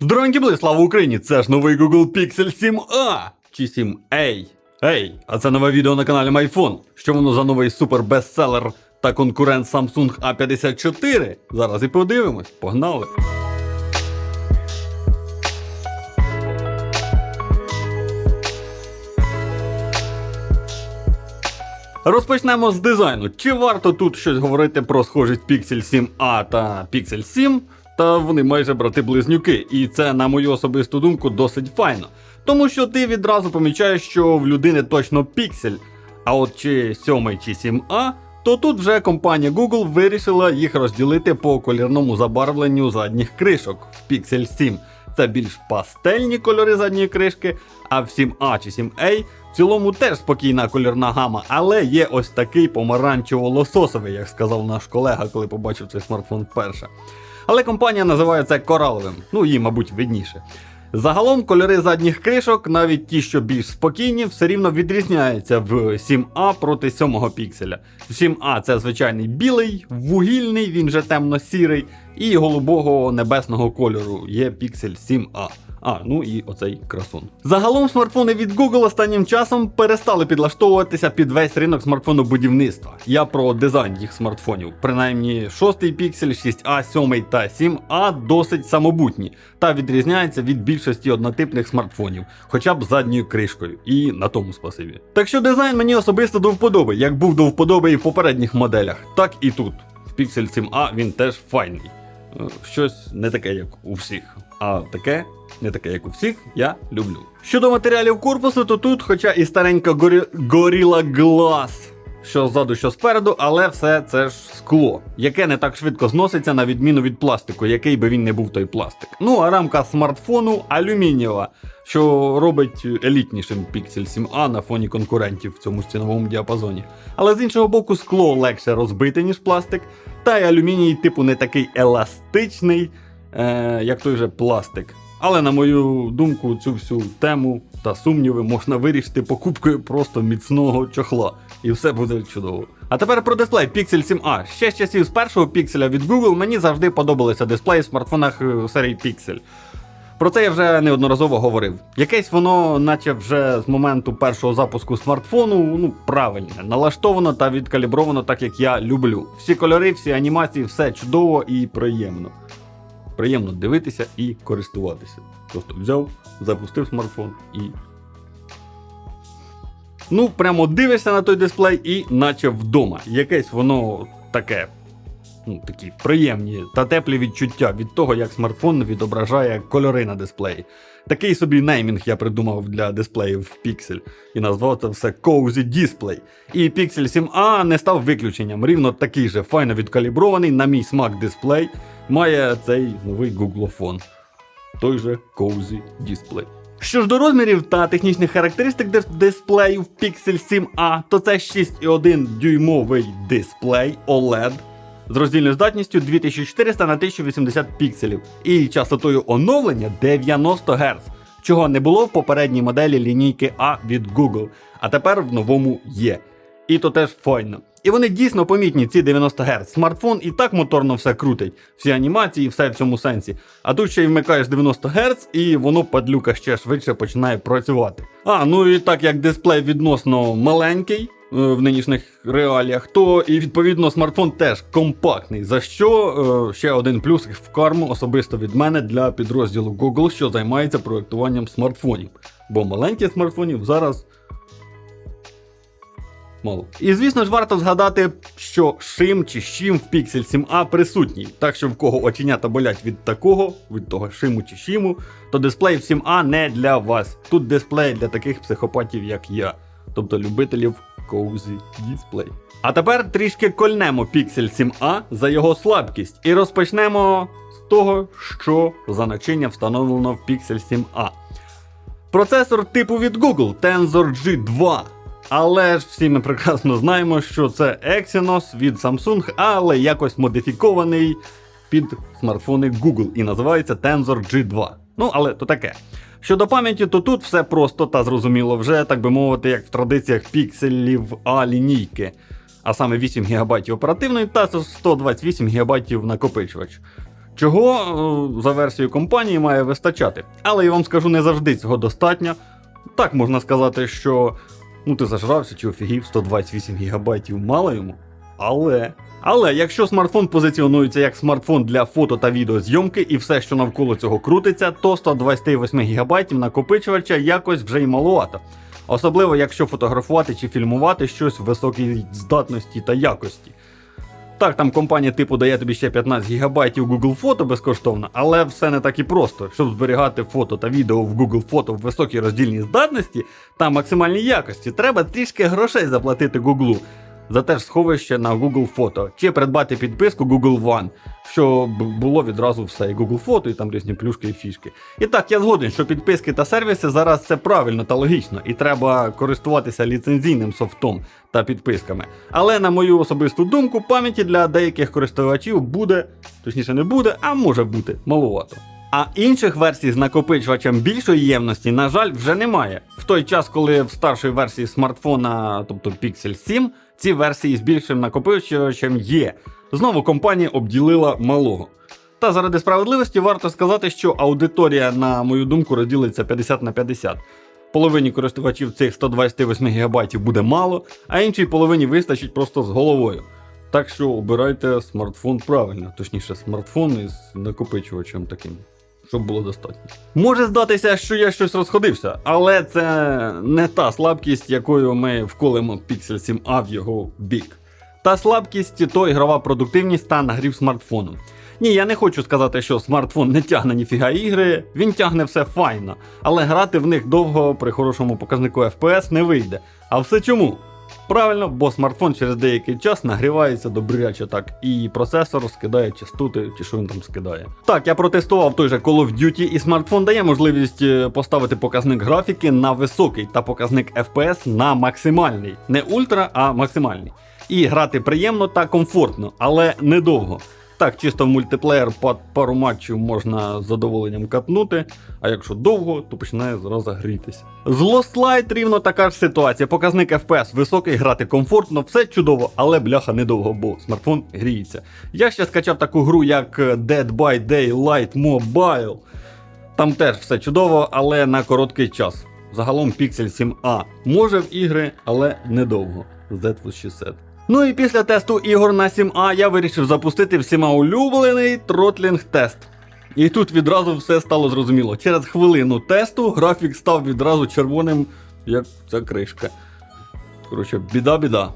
Здоровенькі були, слава Україні! Це ж новий Google Pixel 7a чи 7a. Ей, а це нове відео на каналі MyPhone. Що воно за новий супер-бестселер та конкурент Samsung A54? Зараз і подивимось. Погнали! Розпочнемо з дизайну. Чи варто тут щось говорити про схожість Pixel 7a та Pixel 7? Та вони майже брати-близнюки, і це, на мою особисту думку, досить файно. Тому що ти відразу помічаєш, що в людини точно піксель. А от чи 7 чи 7a, то тут вже компанія Google вирішила їх розділити по колірному забарвленню задніх кришок в Pixel 7. Це більш пастельні кольори задньої кришки, а в 7a чи 7a в цілому теж спокійна кольорна гама, але є ось такий помаранчево-лососовий, як сказав наш колега, коли побачив цей смартфон вперше. Але компанія називає це кораловим, ну їй, мабуть, видніше. Загалом кольори задніх кришок, навіть ті, що більш спокійні, все рівно відрізняються в 7А проти 7 пікселя. В 7А це звичайний білий, вугільний, він же темно-сірий, і голубого небесного кольору є піксель 7А. А, ну і оцей красун. Загалом смартфони від Google останнім часом перестали підлаштовуватися під весь ринок смартфонобудівництва. Я про дизайн їх смартфонів. Принаймні 6 піксель, 6А, 7 та 7А досить самобутні та відрізняються від більшості однотипних смартфонів, хоча б задньою кришкою. І на тому спасибі. Так що дизайн мені особисто до вподоби, як був до вподоби і в попередніх моделях, так і тут. В Pixel 7A він теж файний. Е, Щось не таке, як у всіх. А таке, не таке, як у всіх, я люблю. Щодо матеріалів корпусу, то тут, хоча і старенька горі... Gorilla Glass, що ззаду, що спереду, але все це ж скло, яке не так швидко зноситься на відміну від пластику, який би він не був той пластик. Ну а рамка смартфону алюмінієва, що робить елітнішим Pixel 7a на фоні конкурентів в цьому ціновому діапазоні. Але з іншого боку, скло легше розбите, ніж пластик, та й алюміній, типу, не такий еластичний, е, як той же пластик. Але на мою думку, цю всю тему та сумніви можна вирішити покупкою просто міцного чохла, і все буде чудово. А тепер про дисплей Pixel 7a. Ще з часів з першого пікселя від Google мені завжди подобалися дисплеї в смартфонах е, серії Pixel. Про це я вже неодноразово говорив. Якесь воно, наче вже з моменту першого запуску смартфону, ну правильне, налаштовано та відкалібровано так, як я люблю. Всі кольори, всі анімації, все чудово і приємно. Приємно дивитися і користуватися. Просто взяв, запустив смартфон і. Ну, прямо дивишся на той дисплей і наче вдома. Якесь воно таке ну, такі приємні та теплі відчуття від того, як смартфон відображає кольори на дисплеї. Такий собі неймінг я придумав для дисплеїв в Pixel і назвав це все Cozy Display. І Pixel 7a не став виключенням. Рівно такий же файно відкалібрований, на мій смак дисплей, має цей новий Google Той же Cozy Display. Що ж до розмірів та технічних характеристик дис- дисплею в Pixel 7a, то це 6,1 дюймовий дисплей OLED з роздільною здатністю 2400 на 1080 пікселів і частотою оновлення 90 Гц, чого не було в попередній моделі лінійки А від Google, а тепер в новому є. І то теж файно. І вони дійсно помітні, ці 90 Гц. Смартфон і так моторно все крутить, всі анімації, все в цьому сенсі. А тут ще й вмикаєш 90 Гц, і воно падлюка ще швидше починає працювати. А, ну і так як дисплей відносно маленький, в нинішніх реаліях, то і відповідно смартфон теж компактний. За що е, ще один плюс в карму особисто від мене для підрозділу Google, що займається проектуванням смартфонів. Бо маленьких смартфонів зараз мало. І звісно ж варто згадати, що шим чи щим в Pixel 7a присутній. Так що в кого оченята болять від такого, від того шиму чи щиму, то дисплей в 7a не для вас. Тут дисплей для таких психопатів, як я, тобто любителів Cozy Display. А тепер трішки кольнемо Pixel 7a за його слабкість і розпочнемо з того, що за начиння встановлено в Pixel 7a. Процесор типу від Google Tensor G2. Але ж всі ми прекрасно знаємо, що це Exynos від Samsung, але якось модифікований під смартфони Google і називається Tensor G2. Ну, але то таке. Щодо пам'яті, то тут все просто та зрозуміло, вже так би мовити, як в традиціях пікселів А лінійки. А саме 8 ГБ оперативної та 128 ГБ накопичувач. Чого е, за версією компанії має вистачати. Але я вам скажу, не завжди цього достатньо. Так можна сказати, що ну ти зажрався чи офігів 128 гігабайтів мало йому. Але. Але якщо смартфон позиціонується як смартфон для фото та відеозйомки і все, що навколо цього крутиться, то 128 ГБ накопичувача якось вже й маловато. Особливо якщо фотографувати чи фільмувати щось в високій здатності та якості. Так, там компанія типу дає тобі ще 15 ГБ Google фото безкоштовно, але все не так і просто. Щоб зберігати фото та відео в Google фото в високій роздільній здатності та максимальній якості, треба трішки грошей заплатити Google за те ж сховище на Google фото, чи придбати підписку Google One, щоб було відразу все, і Google фото, і там різні плюшки і фішки. І так, я згоден, що підписки та сервіси зараз це правильно та логічно, і треба користуватися ліцензійним софтом та підписками. Але на мою особисту думку, пам'яті для деяких користувачів буде, точніше не буде, а може бути маловато. А інших версій з накопичувачем більшої ємності, на жаль, вже немає. В той час, коли в старшій версії смартфона, тобто Pixel 7, ці версії з більшим накопичувачем є. Знову компанія обділила малого. Та заради справедливості варто сказати, що аудиторія, на мою думку, розділиться 50 на 50. Половині користувачів цих 128 ГБ буде мало, а іншій половині вистачить просто з головою. Так що обирайте смартфон правильно, точніше, смартфон із накопичувачем таким, щоб було достатньо. Може здатися, що я щось розходився, але це не та слабкість, якою ми вколимо Pixel 7a в його бік. Та слабкість то ігрова продуктивність та нагрів смартфону. Ні, я не хочу сказати, що смартфон не тягне ніфіга ігри, він тягне все файно, але грати в них довго при хорошому показнику FPS не вийде. А все чому? Правильно, бо смартфон через деякий час нагрівається добряче так, і процесор скидає частоти, чи що він там скидає. Так, я протестував той же Call of Duty, і смартфон дає можливість е, поставити показник графіки на високий та показник FPS на максимальний. Не ультра, а максимальний. І грати приємно та комфортно, але недовго. Так, чисто в мультиплеєр пару матчів можна з задоволенням катнути, а якщо довго, то починає зразу грітися. З Lost Light рівно така ж ситуація. Показник FPS високий, грати комфортно, все чудово, але бляха недовго, бо смартфон гріється. Я ще скачав таку гру, як Dead by Daylight Mobile. Там теж все чудово, але на короткий час. Загалом Pixel 7a може в ігри, але недовго. Z 60. Ну і після тесту ігор на 7А я вирішив запустити всіма улюблений тротлінг тест. І тут відразу все стало зрозуміло. Через хвилину тесту графік став відразу червоним, як ця кришка. Коротше, біда-біда.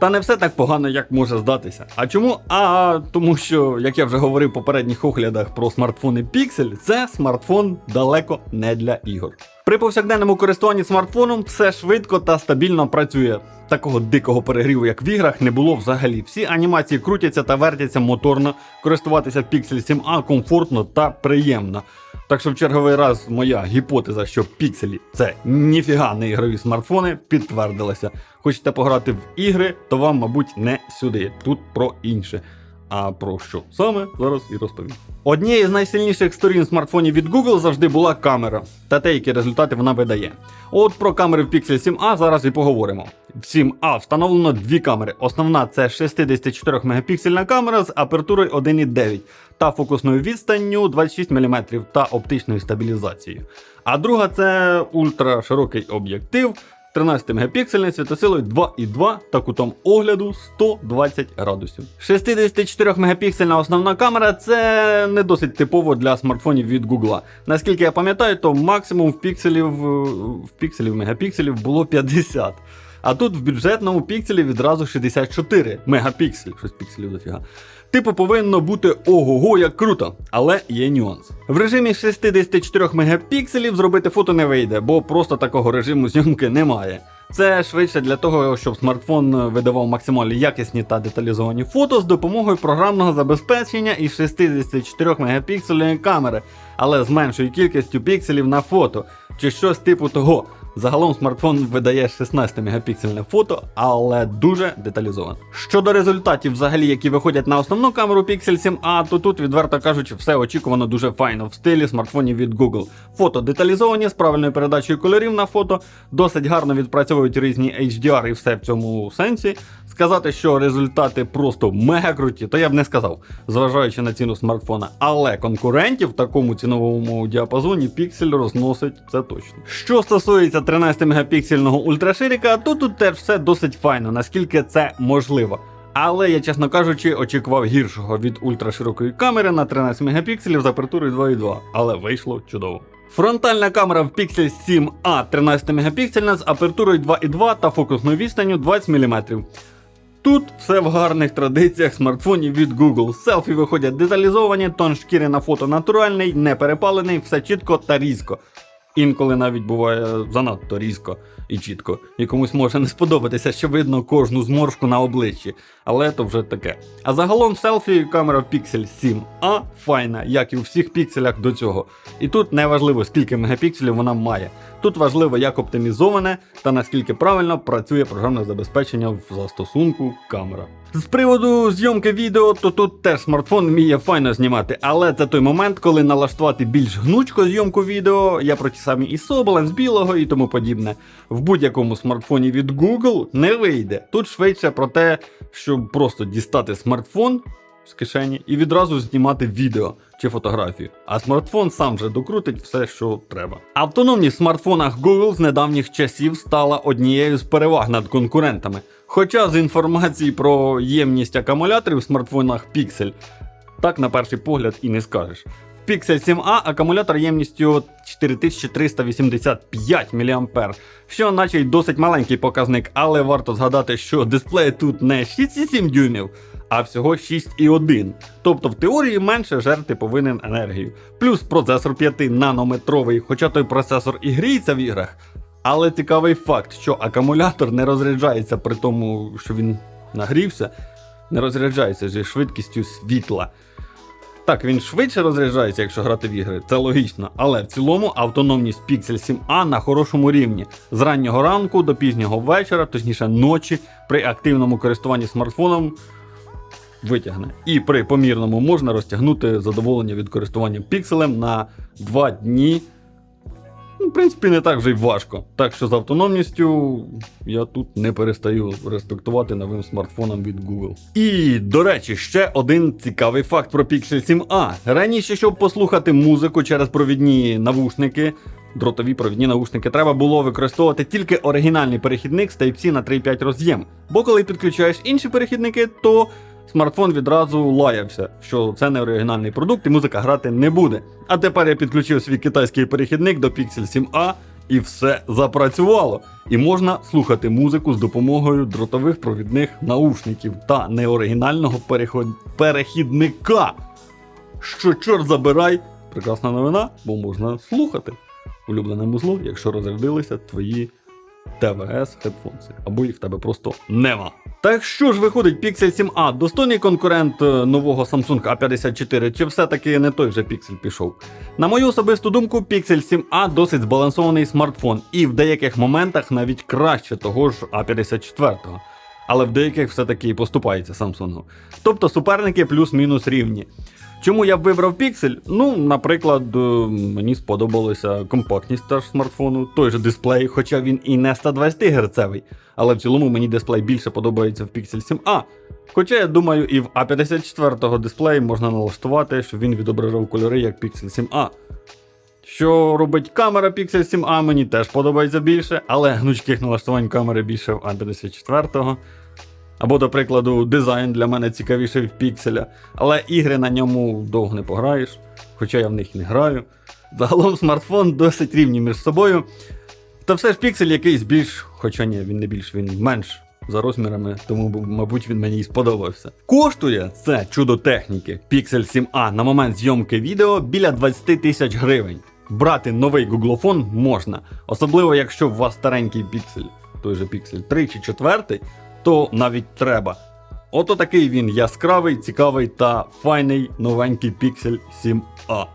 Та не все так погано, як може здатися. А чому? А тому що, як я вже говорив в попередніх оглядах про смартфони Pixel, це смартфон далеко не для ігор. При повсякденному користуванні смартфоном все швидко та стабільно працює. Такого дикого перегріву, як в іграх, не було взагалі. Всі анімації крутяться та вертяться моторно, користуватися Pixel 7a комфортно та приємно. Так що в черговий раз моя гіпотеза, що пікселі це ніфіга не ігрові смартфони, підтвердилася. Хочете пограти в ігри, то вам, мабуть, не сюди. Тут про інше. А про що саме зараз і розповім. Однією з найсильніших сторін смартфонів від Google завжди була камера та те, які результати вона видає. От про камери в Pixel 7a зараз і поговоримо. В 7a встановлено дві камери. Основна це 64 мегапіксельна камера з апертурою 1,9 та фокусною відстанню 26 мм та оптичною стабілізацією. А друга це ультраширокий об'єктив 13 мегапіксельний світосилою 2,2 та кутом огляду 120 градусів. 64 мегапіксельна основна камера це не досить типово для смартфонів від Google. Наскільки я пам'ятаю, то максимум в пікселів в пікселів мегапікселів було 50. А тут в бюджетному пікселі відразу 64 мегапіксель, щось пікселів дофіга. Типу повинно бути ого-го, як круто, але є нюанс. В режимі 64 мегапікселів зробити фото не вийде, бо просто такого режиму зйомки немає. Це швидше для того, щоб смартфон видавав максимально якісні та деталізовані фото з допомогою програмного забезпечення із 64 мегапіксельної камери, але з меншою кількістю пікселів на фото, чи щось типу того. Загалом смартфон видає 16 мегапіксельне фото, але дуже деталізовано. Щодо результатів, взагалі, які виходять на основну камеру Pixel 7a, то тут, відверто кажучи, все очікувано дуже файно в стилі смартфонів від Google. Фото деталізовані з правильною передачею кольорів на фото, досить гарно відпрацьовують різні HDR і все в цьому сенсі. Сказати, що результати просто мега круті, то я б не сказав, зважаючи на ціну смартфона. Але конкурентів в такому ціновому діапазоні Pixel розносить це точно. Що стосується 13-мегапіксельного ультраширіка, то тут теж все досить файно, наскільки це можливо. Але я, чесно кажучи, очікував гіршого від ультраширокої камери на 13 мегапікселів з апертурою 2.2, але вийшло чудово. Фронтальна камера в Pixel 7a 13 мегапіксельна з апертурою 2.2 та фокусною відстанню 20 мм. Тут все в гарних традиціях смартфонів від Google. Селфі виходять деталізовані, тон шкіри на фото натуральний, не перепалений, все чітко та різко. Інколи навіть буває занадто різко і чітко. І комусь може не сподобатися, що видно кожну зморшку на обличчі, але то вже таке. А загалом селфі камера Pixel 7a файна, як і у всіх пікселях до цього. І тут не важливо, скільки мегапікселів вона має. Тут важливо, як оптимізоване та наскільки правильно працює програмне забезпечення в застосунку камера. З приводу зйомки відео, то тут теж смартфон вміє файно знімати, але це той момент, коли налаштувати більш гнучко зйомку відео, я про ті самі ISO, баланс білого і тому подібне. В будь-якому смартфоні від Google не вийде. Тут швидше про те, щоб просто дістати смартфон з кишені і відразу знімати відео чи фотографію. А смартфон сам же докрутить все, що треба. Автономність в смартфонах Google з недавніх часів стала однією з переваг над конкурентами. Хоча з інформації про ємність акумуляторів в смартфонах Pixel, так на перший погляд і не скажеш. Pixel 7a акумулятор ємністю 4385 мА, що наче й досить маленький показник, але варто згадати, що дисплей тут не 6,7 дюймів, а всього 6,1. Тобто в теорії менше жерти повинен енергію. Плюс процесор 5 нанометровий, хоча той процесор і гріється в іграх. Але цікавий факт, що акумулятор не розряджається при тому, що він нагрівся, не розряджається зі швидкістю світла. Так, він швидше розряджається, якщо грати в ігри, це логічно, але в цілому автономність Pixel 7a на хорошому рівні. З раннього ранку до пізнього вечора, точніше ночі, при активному користуванні смартфоном витягне. І при помірному можна розтягнути задоволення від користування пікселем на 2 дні. Ну, в принципі, не так вже й важко. Так що з автономністю я тут не перестаю респектувати новим смартфонам від Google. І, до речі, ще один цікавий факт про Pixel 7a. Раніше, щоб послухати музику через провідні навушники, дротові провідні навушники, треба було використовувати тільки оригінальний перехідник з Type-C на 3.5 роз'єм. Бо коли підключаєш інші перехідники, то смартфон відразу лаявся, що це не оригінальний продукт і музика грати не буде. А тепер я підключив свій китайський перехідник до Pixel 7a і все запрацювало. І можна слухати музику з допомогою дротових провідних наушників та неоригінального переход... перехідника. Що чорт забирай, прекрасна новина, бо можна слухати улюблене музло, якщо розрядилися твої ТВС хедфонси, або їх в тебе просто нема. Так що ж виходить Pixel 7a, достойний конкурент е, нового Samsung A54, чи все-таки не той же Pixel пішов? На мою особисту думку, Pixel 7a досить збалансований смартфон, і в деяких моментах навіть краще того ж A54. Але в деяких все-таки і поступається Samsung. Тобто суперники плюс-мінус рівні. Чому я б вибрав Pixel? Ну, наприклад, е, мені сподобалася компактність теж смартфону, той же дисплей, хоча він і не 120 Гц, але в цілому мені дисплей більше подобається в Pixel 7a. Хоча я думаю, і в A54 дисплей можна налаштувати, щоб він відображав кольори як Pixel 7a. Що робить камера Pixel 7a, мені теж подобається більше, але гнучких налаштувань камери більше в A54. Або, до прикладу, дизайн для мене цікавіший в пікселя, але ігри на ньому довго не пограєш, хоча я в них не граю. Загалом смартфон досить рівні між собою. Та все ж піксель якийсь більш, хоча ні, він не більш, він менш за розмірами, тому, мабуть, він мені і сподобався. Коштує це чудо техніки Pixel 7a на момент зйомки відео біля 20 тисяч гривень. Брати новий гуглофон можна, особливо якщо у вас старенький піксель, той же піксель 3 чи 4, то навіть треба. Ото такий він яскравий, цікавий та файний новенький Pixel 7a.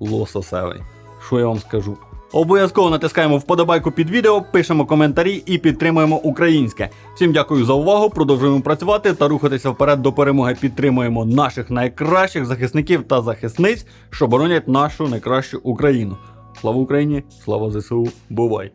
Лососевий. Що я вам скажу? Обов'язково натискаємо вподобайку під відео, пишемо коментарі і підтримуємо українське. Всім дякую за увагу. Продовжуємо працювати та рухатися вперед до перемоги. Підтримуємо наших найкращих захисників та захисниць, що боронять нашу найкращу Україну. Слава Україні! Слава ЗСУ! Бувай!